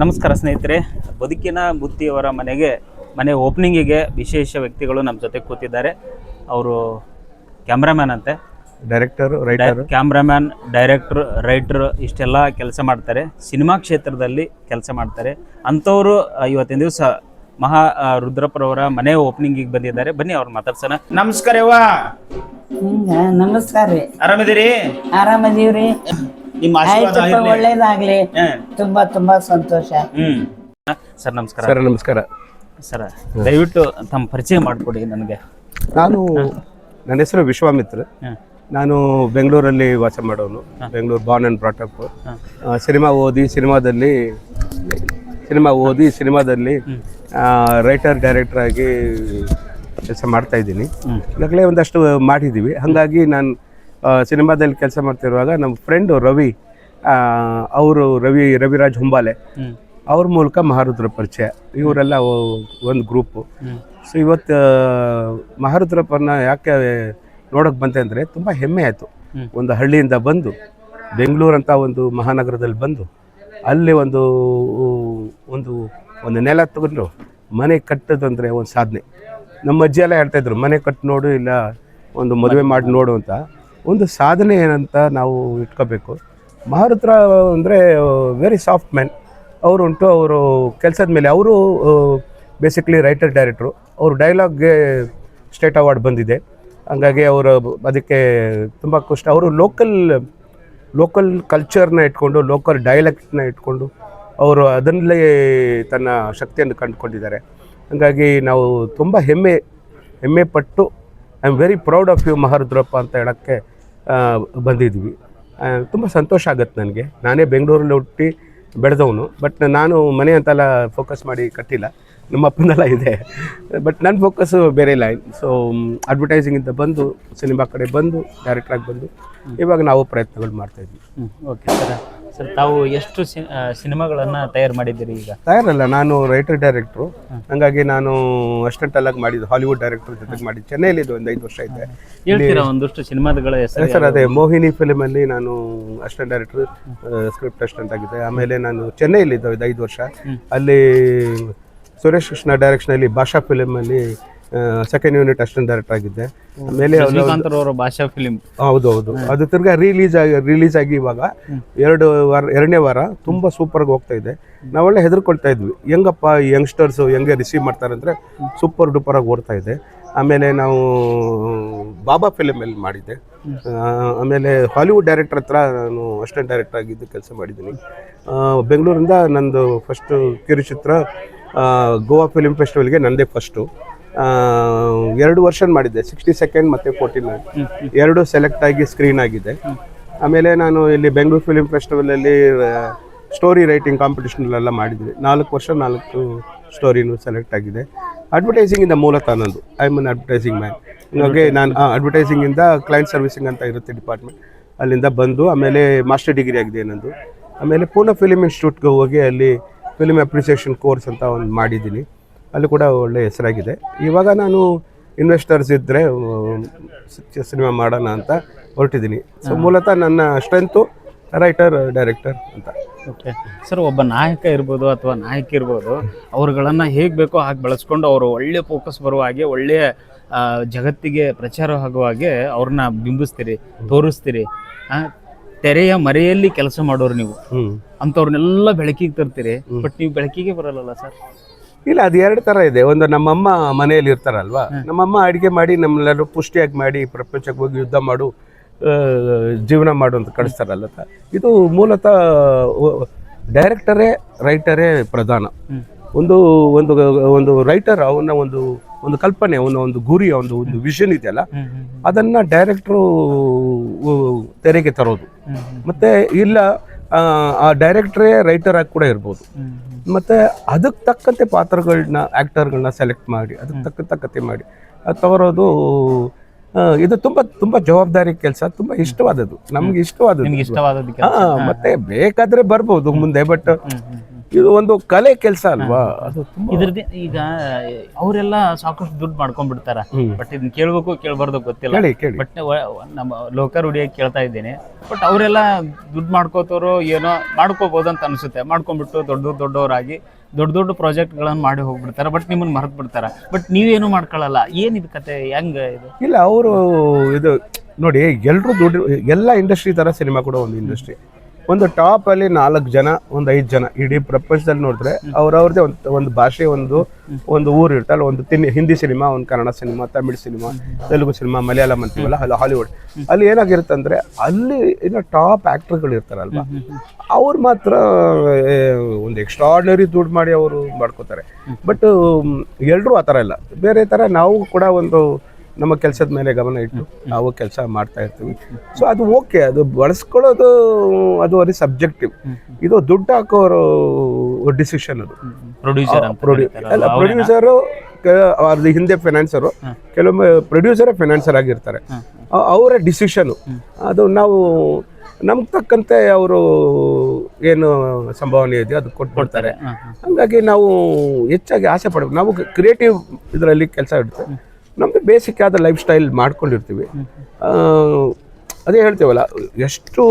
ನಮಸ್ಕಾರ ಸ್ನೇಹಿತರೆ. ಬದುಕಿನ ಬುತ್ತಿಯವರ ಮನೆಗೆ ಮನೆ ಓಪನಿಂಗಿಗೆ ವಿಶೇಷ ವ್ಯಕ್ತಿಗಳು ನಮ್ಮ ಜೊತೆ ಕೂತಿದ್ದಾರೆ. ಅವರು ಕ್ಯಾಮ್ರಾಮ್ಯಾನ್ ಅಂತೆ. Director writer cameraman director writer ಇಷ್ಟೆಲ್ಲ ಕೆಲಸ ಮಾಡ್ತಾರೆ. ಸಿನಿಮಾ ಕ್ಷೇತ್ರದಲ್ಲಿ ಕೆಲಸ ಮಾಡ್ತಾರೆ. ಅಂಥವರು ಇವತ್ತಿನ ದಿವಸ ಮಹಾ ರುದ್ರಪ್ಪರವರ ಮನೆ ಓಪನಿಂಗಿಗೆ ಬಂದಿದ್ದಾರೆ. ಬನ್ನಿ ಅವ್ರು ಮಾತಾಡ್ಸೋಣ. ನಮಸ್ಕಾರ ಯವ್ವ ನಮಸ್ಕಾರ ರೀ. ಆರಾಮಿದ್ದೀರಿ? ಆರಾಮದೀವ್ರಿ. ನಿಮ್ಮ ಆಶೀರ್ವಾದ ಆಯ್ತಪ್ಪ ಇರ್ಲಿ. ಒಳ್ಳೇದಾಗ್ಲಿ. ತುಂಬಾ ತುಂಬಾ ಸಂತೋಷ. ಹ್ಮ್. ಸರ್ ನಮಸ್ಕಾರ. ಸರ್ ನಮಸ್ಕಾರ. ಸರ್ ದಯವಿಟ್ಟು ತಮ್ಮ ಪರಿಚಯ ಮಾಡಿಕೊಡಿ ನನಗೆ. ನಾನು ನನ್ನ ಹೆಸರು ವಿಶ್ವಾಮಿತ್ರ. ಹ್ಮ್. ನಾನು ಬೆಂಗಳೂರಲ್ಲಿ ವಾಸ ಮಾಡೋನು. Bengaluru born and brought up cinema ಓದಿ ಸಿನಿಮಾದಲ್ಲಿ ಸಿನಿಮಾ ಓದಿ ಸಿನಿಮಾದಲ್ಲಿ ರೈಟರ್ ಡೈರೆಕ್ಟರ್ ಆಗಿ ಕೆಲಸ ಮಾಡ್ತಾ ಇದ್ದೀನಿ. ಈಗಾಗಲೇ ಒಂದಷ್ಟು ಮಾಡಿದ್ದೀವಿ ಹಾಗಾಗಿ ನಾನು ಸಿನಿಮಾದಲ್ಲಿ ಕೆಲಸ ಮಾಡ್ತಿರುವಾಗ ನಮ್ಮ ಫ್ರೆಂಡು ರವಿ ಅವರು ರವಿ ರವಿರಾಜ್ ಹುಂಬಾಲೆ. ಅವ್ರ ಮೂಲಕ ಮಹಾರುದ್ರ ಪರಿಚಯ. ಇವರೆಲ್ಲ ಒಂದು ಗ್ರೂಪು ಸೊ ಇವತ್ತು ಮಹಾರುದ್ರಪ್ಪನ ಯಾಕೆ ನೋಡೋಕೆ ಬಂತೆ ಅಂದರೆ ತುಂಬ ಹೆಮ್ಮೆ ಆಯಿತು. ಒಂದು ಹಳ್ಳಿಯಿಂದ ಬಂದು ಬೆಂಗಳೂರು ಅಂತ ಒಂದು ಮಹಾನಗರದಲ್ಲಿ ಬಂದು ಅಲ್ಲಿ ಒಂದು ಒಂದು ಒಂದು ನೆಲ ತಗೊಂಡು ಮನೆ ಕಟ್ಟೋದಂದರೆ ಒಂದು ಸಾಧನೆ. ನಮ್ಮ ಅಜ್ಜಿ ಎಲ್ಲ ಹೇಳ್ತಾಯಿದ್ರು ಮನೆ ಕಟ್ಟು ನೋಡು ಇಲ್ಲ ಒಂದು ಮದುವೆ ಮಾಡಿ ನೋಡು ಅಂತ. ಒಂದು ಸಾಧನೆ ಏನಂತ ನಾವು ಇಟ್ಕೋಬೇಕು. ಮಹಾರುದ್ರ ಅಂದರೆ ವೆರಿ ಸಾಫ್ಟ್ ಮ್ಯಾನ್ ಅವರು ಉಂಟು ಅವರು ಕೆಲಸದ ಮೇಲೆ, ಅವರು ಬೇಸಿಕ್ಲಿ ರೈಟರ್ ಡೈರೆಕ್ಟ್ರು ಅವರು ಡೈಲಾಗ್ಗೆ ಸ್ಟೇಟ್ ಅವಾರ್ಡ್ ಬಂದಿದೆ. ಹಂಗಾಗಿ ಅವರು ಅದಕ್ಕೆ ತುಂಬ ಖುಷಿ. ಅವರು ಲೋಕಲ್ ಲೋಕಲ್ ಕಲ್ಚರ್ನ ಇಟ್ಕೊಂಡು ಲೋಕಲ್ ಡೈಲೆಕ್ಟ್ನ ಇಟ್ಕೊಂಡು, ಅವರು ಅದರಲ್ಲೇ ತನ್ನ ಶಕ್ತಿಯನ್ನು ಕಂಡುಕೊಂಡಿದ್ದಾರೆ. ಹಾಗಾಗಿ ನಾವು ತುಂಬ ಹೆಮ್ಮೆ ಹೆಮ್ಮೆ ಪಟ್ಟು I am very proud of you Maharudrappa ಅಂತ ಹೇಳೋಕ್ಕೆ ಬಂದಿದ್ವಿ. ತುಂಬ ಸಂತೋಷ ಆಗುತ್ತೆ ನನಗೆ. ನಾನೇ ಬೆಂಗಳೂರಲ್ಲಿ ಹುಟ್ಟಿ ಬೆಳೆದವನು. ಬಟ್ ನಾನು ಮನೆ ಅಂತೆಲ್ಲ ಫೋಕಸ್ ಮಾಡಿ ಕಟ್ಟಿಲ್ಲ. ನಮ್ಮ ಅಪ್ಪನೆಲ್ಲ ಇದೆ. ಬಟ್ ನನ್ನ ಫೋಕಸ್ಸು ಬೇರೆ ಲೈನ್ ಸೊ ಅಡ್ವರ್ಟೈಸಿಂಗಿಂದ ಬಂದು ಸಿನಿಮಾ ಕಡೆ ಬಂದು ಡೈರೆಕ್ಟ್ರಾಗಿ ಬಂದು ಇವಾಗ ನಾವು ಪ್ರಯತ್ನಗಳು ಮಾಡ್ತಾಯಿದ್ವಿ ಓಕೆ ಸರ್. ಸರ್ ತಾವು ಎಷ್ಟು ಸಿನಿಮಾಗಳನ್ನ ತಯಾರು ಮಾಡಿದ್ದೀರಿ ಈಗ? ತಯಾರಲ್ಲ ನಾನು ರೈಟರ್ ಡೈರೆಕ್ಟ್ರು ಹಾಗಾಗಿ ನಾನು ಅಸಿಸ್ಟೆಂಟ್ ಅಲ್ಲಾಗಿ ಮಾಡಿದ್ದು ಹಾಲಿವುಡ್ ಡೈರೆಕ್ಟರ್ ಜೊತೆಗೆ ಮಾಡಿದ್ದು. ಚೆನ್ನೈಲಿ ಒಂದು ಐದು ವರ್ಷ ಇದೆ ಹೇಳ್ತೀರಾ ಒಂದಷ್ಟು ಸಿನಿಮಾಗಳ ಹೆಸರು ಸರ್ ಅದೇ ಮೋಹಿನಿ ಫಿಲ್ಮಲ್ಲಿ ನಾನು ಅಸಿಸ್ಟೆಂಟ್ ಡೈರೆಕ್ಟರ್ ಸ್ಕ್ರಿಪ್ಟ್ ಅಸಿಸ್ಟೆಂಟ್ ಆಗಿದೆ ಆಮೇಲೆ ನಾನು ಚೆನ್ನೈಲಿ ಇದ್ದ ಇದು ಐದು ವರ್ಷ. ಅಲ್ಲಿ ಸುರೇಶ್ ಕೃಷ್ಣ ಡೈರೆಕ್ಷನಲ್ಲಿ ಭಾಷಾ ಫಿಲ್ಮಲ್ಲಿ ಸೆಕೆಂಡ್ ಯೂನಿಟ್ ಅಸಿಸ್ಟೆಂಟ್ ಡೈರೆಕ್ಟರ್ ಆಗಿದ್ದೆ. ಆಮೇಲೆ ಅವರ ಭಾಷಾ ಫಿಲಿಂ ಹೌದು ಹೌದು ಅದು ತಿರ್ಗಾ ರಿಲೀಸ್ ಆಗಿ ರಿಲೀಸ್ ಆಗಿ ಇವಾಗ ಎರಡು ವಾರ ಎರಡನೇ ವಾರ ತುಂಬ ಸೂಪರ್ಗೆ ಹೋಗ್ತಾ ಇದೆ. ನಾವೆಲ್ಲ ಹೆದರ್ಕೊಳ್ತಾ ಇದ್ವಿ. ಹೆಂಗಪ್ಪ ಯಂಗ್ಸ್ಟರ್ಸು ಹೆಂಗೆ ರಿಸೀವ್ ಮಾಡ್ತಾರೆ ಅಂದರೆ ಸೂಪರ್ ಡೂಪರಾಗಿ ಓಡ್ತಾ ಇದೆ. ಆಮೇಲೆ ನಾವು ಬಾಬಾ ಫಿಲಮಲ್ಲಿ ಮಾಡಿದ್ದೆ. ಆಮೇಲೆ ಹಾಲಿವುಡ್ ಡೈರೆಕ್ಟರ್ ಹತ್ರ ನಾನು ಅಸಿಸ್ಟೆಂಟ್ ಡೈರೆಕ್ಟರ್ ಆಗಿದ್ದು ಕೆಲಸ ಮಾಡಿದ್ದೀನಿ. ಬೆಂಗಳೂರಿಂದ ನಂದು ಫಸ್ಟು ಕಿರುಚಿತ್ರ ಗೋವಾ ಫಿಲ್ಮ್ ಫೆಸ್ಟಿವಲ್ಗೆ ನಂದೇ ಫಸ್ಟು ಎರಡು ವರ್ಷ ಮಾಡಿದ್ದೆ ಸಿಕ್ಸ್ಟಿ ಸೆಕೆಂಡ್ ಮತ್ತು ಫೋರ್ಟಿನ್ ಎರಡು ಸೆಲೆಕ್ಟ್ ಆಗಿ ಸ್ಕ್ರೀನ್ ಆಗಿದೆ. ಆಮೇಲೆ ನಾನು ಇಲ್ಲಿ ಬೆಂಗಳೂರು ಫಿಲ್ಮ್ ಫೆಸ್ಟಿವಲಲ್ಲಿ ಸ್ಟೋರಿ ರೈಟಿಂಗ್ ಕಾಂಪಿಟೇಷನ್ಲೆಲ್ಲ ಮಾಡಿದ್ವಿ. ನಾಲ್ಕು ವರ್ಷ ನಾಲ್ಕು ಸ್ಟೋರಿನೂ ಸೆಲೆಕ್ಟ್ ಆಗಿದೆ. ಅಡ್ವರ್ಟೈಸಿಂಗಿಂದ ಮೂಲತಃ ನಂದು. ಐ ಮೀನ್ ಅಡ್ವರ್ಟೈಸಿಂಗ್ ಮ್ಯಾನ್ ಹಾಗೆ ನಾನು ಅಡ್ವರ್ಟೈಸಿಂಗಿಂದ ಕ್ಲೈಂಟ್ ಸರ್ವಿಸಿಂಗ್ ಅಂತ ಇರುತ್ತೆ ಡಿಪಾರ್ಟ್ಮೆಂಟ್ ಅಲ್ಲಿಂದ ಬಂದು ಆಮೇಲೆ ಮಾಸ್ಟರ್ ಡಿಗ್ರಿ ಆಗಿದೆ ನಂದು. ಆಮೇಲೆ ಪೂನಾ ಫಿಲಿಮ್ ಇನ್ಸ್ಟಿಟ್ಯೂಟ್ಗೆ ಹೋಗಿ ಅಲ್ಲಿ ಫಿಲಿಮ್ ಅಪ್ರಿಸಿಯೇಷನ್ ಕೋರ್ಸ್ ಅಂತ ಒಂದು ಮಾಡಿದ್ದೀನಿ. ಅಲ್ಲಿ ಕೂಡ ಒಳ್ಳೆ ಹೆಸರಾಗಿದೆ. ಇವಾಗ ನಾನು ಇನ್ವೆಸ್ಟರ್ಸ್ ಇದ್ದರೆ ಸಿನಿಮಾ ಮಾಡೋಣ ಅಂತ ಹೊರಟಿದ್ದೀನಿ. ಸೊ ಮೂಲತಃ ನನ್ನ ಸ್ಟ್ರೆಂತು ರೈಟರ್ ಡೈರೆಕ್ಟರ್ ಅಂತ. ಓಕೆ ಸರ್ ಒಬ್ಬ ನಾಯಕ ಇರ್ಬೋದು ಅಥವಾ ನಾಯಕಿ ಇರ್ಬೋದು ಅವ್ರುಗಳನ್ನು ಹೇಗೆ ಬೇಕೋ ಹಾಗೆ ಬಳಸ್ಕೊಂಡು ಅವರು ಒಳ್ಳೆಯ ಫೋಕಸ್ ಬರುವ ಹಾಗೆ ಒಳ್ಳೆಯ ಜಗತ್ತಿಗೆ ಪ್ರಚಾರ ಆಗುವ ಹಾಗೆ ಅವ್ರನ್ನ ಬಿಂಬಿಸ್ತೀರಿ ತೋರಿಸ್ತೀರಿ. ತೆರೆಯ ಮರೆಯಲ್ಲಿ ಕೆಲಸ ಮಾಡೋರು ನೀವು. ಅಂಥವ್ರನ್ನೆಲ್ಲ ಬೆಳಕಿಗೆ ತರ್ತೀರಿ. ಬಟ್ ನೀವು ಬೆಳಕಿಗೆ ಬರಲ್ಲಲ್ಲ ಸರ್ ಇಲ್ಲ ಅದು ಎರಡು ಥರ ಇದೆ. ಒಂದು ನಮ್ಮಮ್ಮ ಮನೆಯಲ್ಲಿ ಇರ್ತಾರಲ್ವಾ? ನಮ್ಮಮ್ಮ ಅಡುಗೆ ಮಾಡಿ ನಮ್ಮೆಲ್ಲರೂ ಪುಷ್ಟಿಯಾಗಿ ಮಾಡಿ ಪ್ರಪಂಚಕ್ಕೆ ಹೋಗಿ ಯುದ್ಧ ಮಾಡು ಆ, ಜೀವನ ಮಾಡು ಅಂತ ಕಳಿಸ್ತಾರಲ್ಲ ತ- ಇದು ಮೂಲತಃ ಡೈರೆಕ್ಟರೇ ರೈಟರೇ ಪ್ರಧಾನ. ಒಂದು ಒಂದು ಒಂದು ರೈಟರ್ ಅವನ ಒಂದು ಒಂದು ಕಲ್ಪನೆ ಅವನ ಒಂದು ಗುರಿ ಒಂದು ಒಂದು ವಿಷನ್ ಇದೆಯಲ್ಲ? ಅದನ್ನು ಡೈರೆಕ್ಟ್ರು ತೆರೆಗೆ ತರೋದು. ಮತ್ತೆ ಇಲ್ಲ ಆ, ಆ ಡೈರೆಕ್ಟ್ರೇ ರೈಟರ್ ಆಗಿ ಕೂಡ ಇರ್ಬೋದು. ಮತ್ತೆ ಅದಕ್ಕೆ ತಕ್ಕಂತೆ ಪಾತ್ರಗಳನ್ನ ಆ್ಯಕ್ಟರ್ಗಳನ್ನ ಸೆಲೆಕ್ಟ್ ಮಾಡಿ ಅದಕ್ಕೆ ತಕ್ಕ ಕತೆ ಮಾಡಿ. ಅದು ತಗೊರೋದು ಇದು ತುಂಬ ತುಂಬ ಜವಾಬ್ದಾರಿ ಕೆಲಸ ತುಂಬ ಇಷ್ಟವಾದದ್ದು. ನಮ್ಗೆ ಇಷ್ಟವಾದದ್ದು. ನಿಮ್ಗೆ ಇಷ್ಟವಾದದ್ದು ಹಾ ಮತ್ತೆ ಬೇಕಾದ್ರೆ ಬರ್ಬೋದು ಮುಂದೆ ಬಟ್ ಇದು ಒಂದು ಕಲೆ ಕೆಲಸ ಅಲ್ವಾ? ಅದು ಇದ್ರದ್ದು ಈಗ ಅವರೆಲ್ಲ ಸಾಕಷ್ಟು ದುಡ್ಡು ಮಾಡ್ಕೊಂಡ್ಬಿಡ್ತಾರ. ಬಟ್ ಇದನ್ನ ಕೇಳ್ಬೇಕು ಕೇಳ್ಬಾರ್ದು ಗೊತ್ತಿಲ್ಲ. ಕೇಳಿ ಬಟ್ ನಮ್ಮ ಲೋಕರ್ ಹುಡಿಯಾಗಿ ಕೇಳ್ತಾ ಇದ್ದೀನಿ. ಬಟ್ ಅವರೆಲ್ಲ ದುಡ್ಡು ಮಾಡ್ಕೋತಾರೋ ಏನೋ ಮಾಡ್ಕೋಬಹುದು ಅಂತ ಅನ್ಸುತ್ತೆ. ಮಾಡ್ಕೊಂಡ್ಬಿಟ್ಟು ದೊಡ್ಡ ದೊಡ್ಡವರಾಗಿ ದೊಡ್ಡ ದೊಡ್ಡ ಪ್ರಾಜೆಕ್ಟ್ಗಳನ್ನು ಮಾಡಿ ಹೋಗ್ಬಿಡ್ತಾರೆ. ಬಟ್ ನಿಮ್ಮನ್ನ ಮರೆತು ಬಿಡ್ತಾರೆ ಬಟ್ ನೀವೇನು ಮಾಡ್ಕೊಳ್ಳಲ್ಲ ಏನ್ ಇದು ಕತೆ? ಹೆಂಗ ಇದು? ಇಲ್ಲ ಅವರು ಇದು ನೋಡಿ ಎಲ್ಲರೂ ದುಡ್ಡು ಎಲ್ಲ ಇಂಡಸ್ಟ್ರಿ ಥರ ಸಿನಿಮಾ ಕೂಡ ಒಂದು ಇಂಡಸ್ಟ್ರಿ ಒಂದು ಟಾಪ್ ಅಲ್ಲಿ ನಾಲ್ಕು ಜನ, ಒಂದು ಐದು ಜನ, ಇಡೀ ಪ್ರಪಂಚದಲ್ಲಿ ನೋಡಿದ್ರೆ ಅವ್ರವ್ರದ್ದೇ ಒಂದು ಒಂದು ಭಾಷೆ, ಒಂದು ಒಂದು ಊರು ಇರ್ತಲ್ಲ ಒಂದು ತಿನ್, ಹಿಂದಿ ಸಿನಿಮಾ, ಒಂದು Kannada cinema, Tamil cinema, Telugu cinema, Malayalam ಅಂತೀವಲ್ಲ, ಅಲ್ಲ ಹಾಲಿವುಡ್. ಅಲ್ಲಿ ಏನಾಗಿರುತ್ತೆ ಅಂದ್ರೆ ಅಲ್ಲಿ ಇನ್ನು ಟಾಪ್ ಆ್ಯಕ್ಟ್ರ್ಗಳು ಇರ್ತಾರಲ್ವಾ? ಅವ್ರು ಮಾತ್ರ ಒಂದು ಎಕ್ಸ್ಟ್ರಾರ್ಡಿನರಿ ದುಡ್ಡು ಮಾಡಿ ಅವರು ಮಾಡ್ಕೋತಾರೆ. ಬಟ್ ಎಲ್ಲರೂ ಆ ಥರ ಇಲ್ಲ. ಬೇರೆ ಥರ ನಾವು ಕೂಡ ಒಂದು ನಮ್ಮ ಕೆಲಸದ ಮೇಲೆ ಗಮನ ಇಟ್ಟು ನಾವು ಕೆಲಸ ಮಾಡ್ತಾ ಇರ್ತೀವಿ. ಸೊ ಅದು ಓಕೆ ಅದು ಬಳಸ್ಕೊಳ್ಳೋದು ಅದು ಅದೇ ಸಬ್ಜೆಕ್ಟಿವ್ ಇದು ದುಡ್ಡು ಹಾಕೋರು ಡಿಸಿಷನ್ ಅದು. ಪ್ರೊಡ್ಯೂಸರ್ ಅಂತ ಪ್ರೊಡ್ಯೂ ಅಲ್ಲ ಪ್ರೊಡ್ಯೂಸರು ಅವ್ರದ್ದು ಹಿಂದೆ ಫೈನಾನ್ಸರು ಕೆಲವೊಮ್ಮೆ ಪ್ರೊಡ್ಯೂಸರೇ ಫೈನಾನ್ಸರ್ ಆಗಿರ್ತಾರೆ. ಅವರ ಡಿಸಿಷನು ಅದು ನಾವು ನಮ್ಗೆ ತಕ್ಕಂತೆ ಅವರು ಏನು ಸಂಭಾವನೆ ಇದೆಯೋ ಅದು ಕೊಟ್ಬಿಡ್ತಾರೆ. ಹಂಗಾಗಿ ನಾವು ಹೆಚ್ಚಾಗಿ ಆಸೆ ಪಡಬೇಕು. ನಾವು ಕ್ರಿಯೇಟಿವ್ ಇದರಲ್ಲಿ ಕೆಲಸ ಇಡ್ತೇವೆ. ನಮ್ಮದು ಬೇಸಿಕ್ ಆದ ಲೈಫ್ ಸ್ಟೈಲ್ ಮಾಡ್ಕೊಂಡಿರ್ತೀವಿ ಅದೇ ಹೇಳ್ತೇವಲ್ಲ ಎಷ್ಟು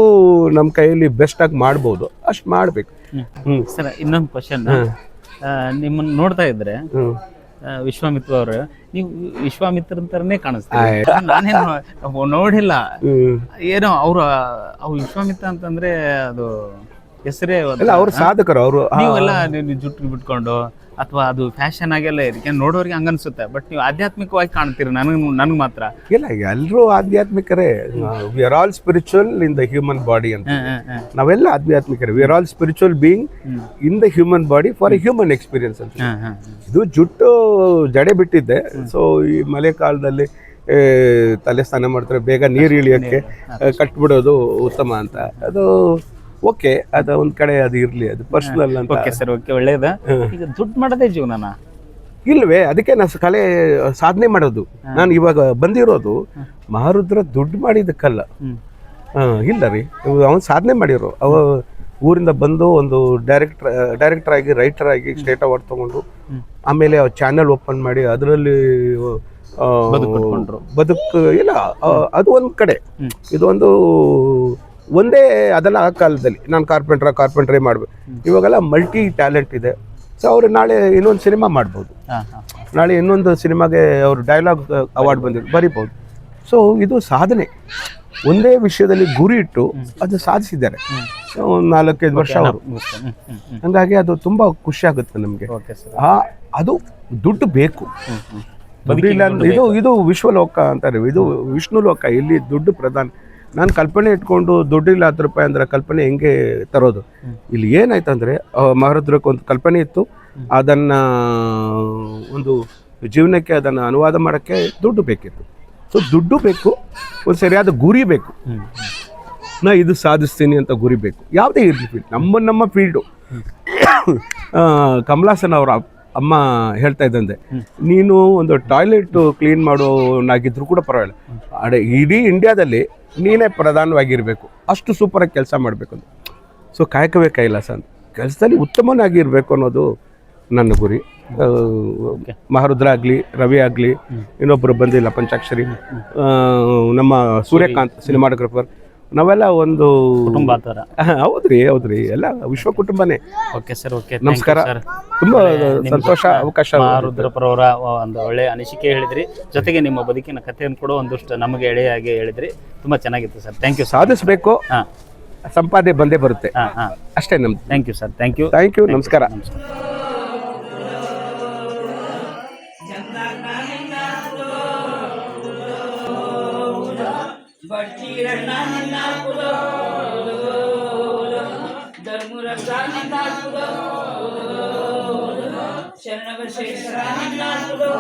ನಮ್ಮ ಕೈಯಲ್ಲಿ ಬೆಸ್ಟಾಗಿ ಮಾಡ್ಬೋದು ಅಷ್ಟು ಮಾಡಬೇಕು. ಸರ್ ಇನ್ನೊಂದು ಕ್ವಶನ್ ನಿಮ್ಮನ್ನು ನೋಡ್ತಾ ಇದ್ರೆ ವಿಶ್ವಾಮಿತ್ರ ಅವರು ನೀವು ವಿಶ್ವಾಮಿತ್ರ ಅಂತಾರನೇ ಕಾಣಿಸ್ತೀವಿ ನಾನೇನು ನೋಡಿಲ್ಲ. ಏನೋ ಅವರು ಅವ್ರು ವಿಶ್ವಾಮಿತ್ರ ಅಂತಂದ್ರೆ ಅದು ಹೆಸರೇ ಇಲ್ಲ ಅವರು ಸಾಧಕರು ಅವರು ನೀವೆಲ್ಲ ನೀವು ಜುಟ್ಟು ಬಿಟ್ಕೊಂಡು ಅಥವಾ ಅದು ಫ್ಯಾಷನ್ ಆಗೆಲ್ಲ ಇದಕ್ಕೆ ನೋಡೋರಿಗೆ ಹಂಗನ್ಸುತ್ತೆ. ಬಟ್ ನೀವು ಆಧ್ಯಾತ್ಮಿಕವಾಗಿ ಕಾಣ್ತೀರಿ ನನಗೆ ನನಗೆ ಮಾತ್ರ. ಇಲ್ಲ ಎಲ್ಲರೂ ಆಧ್ಯಾತ್ಮಿಕರೇ. We are all spiritual in the human body ಅಂತ. ನಾವೆಲ್ಲ ಆಧ್ಯಾತ್ಮಿಕರೇ. We are all spiritual being in the human body for human experience ಅಂತ. ಇದು ಜುಟ್ಟು ಜಡೆ ಬಿಟ್ಟಿದ್ದೆ. ಸೊ ಈ ಮಳೆ ಕಾಲದಲ್ಲಿ ತಲೆ ಸ್ನಾನ ಮಾಡ್ತಾರೆ ಬೇಗ ನೀರು ಇಳಿಯೋಕ್ಕೆ ಕಟ್ಬಿಡೋದು ಉತ್ತಮ ಅಂತ. ಅದು ಓಕೆ ಅದು ಒಂದ್ ಕಡೆ ಅದು ಇರ್ಲಿ ಅದು ಪರ್ಸನಲ್ ಅಂತ. ಓಕೆ ಸರ್ ಓಕೆ ಒಳ್ಳೇದ. ಈಗ ದುಡ್ಡು ಮಾಡೋದೇ ಜೀವನನ? ಇಲ್ವೇ ಅದಕ್ಕೆ ನಾನು ಕಲೆ ಸಾಧನೆ ಮಾಡೋದು. ನಾನು ಇವಾಗ ಬಂದಿರೋದು ಮಹಾರುದ್ರ ದುಡ್ಡು ಮಾಡಿದಕ್ಕಲ್ಲ. ಇಲ್ಲ ರೀ. ಅವನು ಸಾಧನೆ ಮಾಡಿರೋ. ಅವ ಊರಿಂದ ಬಂದು ಒಂದು ಡೈರೆಕ್ಟರ್ ಡೈರೆಕ್ಟರ್ ಆಗಿ ರೈಟರ್ ಆಗಿ ಸ್ಟೇಟ್ ಅವಾರ್ಡ್ ತಗೊಂಡು ಆಮೇಲೆ ಚಾನೆಲ್ ಓಪನ್ ಮಾಡಿ ಅದರಲ್ಲಿ. ಬದುಕು ಇಲ್ಲ ಅದು ಒಂದು ಕಡೆ. ಇದು ಒಂದು ಅದೆಲ್ಲ ಆ ಕಾಲದಲ್ಲಿ. ನಾನು ಕಾರ್ಪೆಂಟ್ರ ಕಾರ್ಪೆಂಟ್ರೇ ಮಾಡ್ಬೇಕು ಇವಾಗೆಲ್ಲ ಮಲ್ಟಿ ಟ್ಯಾಲೆಂಟ್ ಇದೆ. ಸೊ ಅವರು ನಾಳೆ ಇನ್ನೊಂದು ಸಿನಿಮಾ ಮಾಡ್ಬೋದು. ನಾಳೆ ಇನ್ನೊಂದು ಸಿನಿಮಾಗೆ ಅವರು ಡೈಲಾಗ್ ಅವಾರ್ಡ್ ಬಂದಿದ್ದು ಬರಿಬೋದು. ಸೊ ಇದು ಸಾಧನೆ. ಒಂದೇ ವಿಷಯದಲ್ಲಿ ಗುರಿ ಇಟ್ಟು ಅದು ಸಾಧಿಸಿದ್ದಾರೆ. ಒಂದು ನಾಲ್ಕೈದು ವರ್ಷ ಅವರು. ಹಂಗಾಗಿ ಅದು ತುಂಬ ಖುಷಿ ಆಗುತ್ತೆ ನಮಗೆ. ಆ ಅದು ದುಡ್ಡು ಬೇಕು. ಇದು ಇದು ವಿಶ್ವಲೋಕ ಅಂತಾರೆ ಇದು ವಿಷ್ಣು ಲೋಕ ಇಲ್ಲಿ ದುಡ್ಡು ಪ್ರಧಾನ ನಾನು ಕಲ್ಪನೆ ಇಟ್ಕೊಂಡು ದುಡ್ಡಿಲ್ಲ ಹತ್ತು ರೂಪಾಯಿ ಅಂದ್ರೆ ಕಲ್ಪನೆ ಹೆಂಗೆ ತರೋದು? ಇಲ್ಲಿ ಏನಾಯ್ತಂದ್ರೆ ಮಹಾರುದ್ರಕ್ಕೆ ಒಂದು ಕಲ್ಪನೆ ಇತ್ತು. ಅದನ್ನ, ಒಂದು ಜೀವನಕ್ಕೆ ಅದನ್ನ ಅನುವಾದ ಮಾಡೋಕ್ಕೆ ದುಡ್ಡು ಬೇಕಿತ್ತು. ಸೊ ದುಡ್ಡು ಬೇಕು, ಒಂದು ಸರಿಯಾದ ಗುರಿ ಬೇಕು. ನಾ ಇದು ಸಾಧಿಸ್ತೀನಿ ಅಂತ ಗುರಿ ಬೇಕು. ಯಾವುದೇ ಇರಲಿ ಫೀಲ್ಡ್ ನಮ್ಮ ನಮ್ಮ ಫೀಲ್ಡು ಕಮಲಾಸನ್ ಅವರ ಅಮ್ಮ ಹೇಳ್ತಾ ಇದ್ದಂತೆ, ನೀನು ಒಂದು ಟಾಯ್ಲೆಟ್ ಕ್ಲೀನ್ ಮಾಡೋನಾಗಿದ್ರು ಕೂಡ ಪರವಾಗಿಲ್ಲ. ಅಡೆ ಇಡೀ ಇಂಡಿಯಾದಲ್ಲಿ ನೀನೇ ಪ್ರಧಾನವಾಗಿರಬೇಕು. ಅಷ್ಟು ಸೂಪರಾಗಿ ಕೆಲಸ ಮಾಡಬೇಕು ಅಂತ. ಸೊ ಕಾಯಕವೇ ಕೈಲಾಸ ಅಂತ ಕೆಲಸದಲ್ಲಿ ಉತ್ತಮನಾಗಿರಬೇಕು ಅನ್ನೋದು ನನ್ನ ಗುರಿ. ಮಹಾರುದ್ರ ಆಗಲಿ ರವಿ ಆಗಲಿ ಇನ್ನೊಬ್ಬರು ಬಂದಿಲ್ಲ ಪಂಚಾಕ್ಷರಿ. ನಮ್ಮ ಸೂರ್ಯಕಾಂತ್ ಸಿನಿಮಾಟೋಗ್ರಫರ್ ನಾವೆಲ್ಲ ಒಂದು ಕುಟುಂಬ ಥರ ಹೌದ್ರಿ ಹೌದ್ರಿ. ಎಲ್ಲ ವಿಶ್ವ ಕುಟುಂಬನೇ. Okay sir okay. ನಮಸ್ಕಾರ. ತುಂಬಾ ಸಂತೋಷ ಅವಕಾಶ ರುದ್ರಪುರವರ ಒಂದು ಒಳ್ಳೆ ಅನಿಸಿಕೆ ಹೇಳಿದ್ರಿ. ಜೊತೆಗೆ ನಿಮ್ಮ ಬದುಕಿನ ಕಥೆಯನ್ನು ಕೂಡ ಒಂದಷ್ಟು ನಮಗೆ ಎಳೆಯಾಗಿ ಹೇಳಿದ್ರಿ. ತುಂಬಾ ಚೆನ್ನಾಗಿತ್ತು ಸರ್. ಥ್ಯಾಂಕ್ ಯು ಸಾಧಿಸಬೇಕು. ಸಂಪಾದನೆ ಬಂದೇ ಬರುತ್ತೆ. ಅಷ್ಟೇ ನಮ್ದು. Thank you sir. Thank you thank you ನಮಸ್ಕಾರ. ధర్మురసానందాకులో శరణవ శేషరానందాకులో